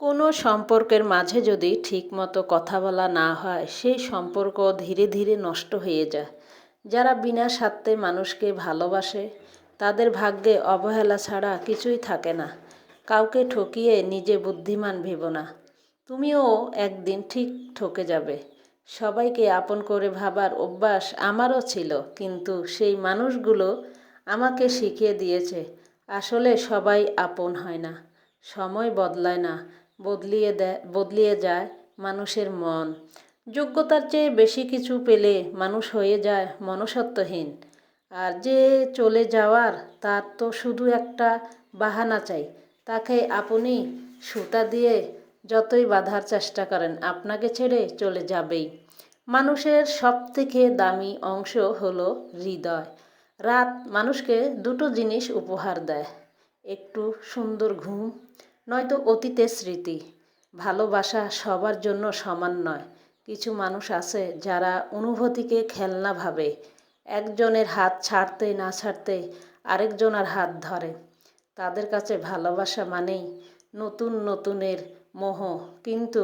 কোনো সম্পর্কের মাঝে যদি ঠিকমতো কথা বলা না হয়, সেই সম্পর্ক ধীরে ধীরে নষ্ট হয়ে যায়। যারা বিনা স্বার্থে মানুষকে ভালোবাসে, তাদের ভাগ্যে অবহেলা ছাড়া কিছুই থাকে না। কাউকে ঠকিয়ে নিজে বুদ্ধিমান ভেবো না। তুমিও একদিন ঠিক ঠকে যাবে। সবাইকে আপন করে ভাবার অভ্যাস আমারও ছিল, কিন্তু সেই মানুষগুলো আমাকে শিখিয়ে দিয়েছে, আসলে সবাই আপন হয় না, সময় বদলায় না বদলিয়ে দেয় বদলিয়ে যায় মানুষের মন। যোগ্যতার চেয়ে বেশি কিছু পেলে মানুষ হয়ে যায় মনসত্বহীন আর যে চলে যাওয়ার, তার তো শুধু একটা বাহানা চাই। তাকে আপনি সুতা দিয়ে যতই বাঁধার চেষ্টা করেন, আপনাকে ছেড়ে চলে যাবেই। মানুষের সবথেকে দামি অংশ হলো হৃদয়। রাত মানুষকে দুটো জিনিস উপহার দেয়, একটু সুন্দর ঘুম নয়তো অতীতের স্মৃতি। ভালোবাসা সবার জন্য সমান নয়। কিছু মানুষ আছে যারা অনুভূতিকে খেলনা ভাবে। একজনের হাত ছাড়তে না ছাড়তে আরেকজনের হাত ধরে। তাদের কাছে ভালোবাসা মানেই নতুন নতুনের মোহ, কিন্তু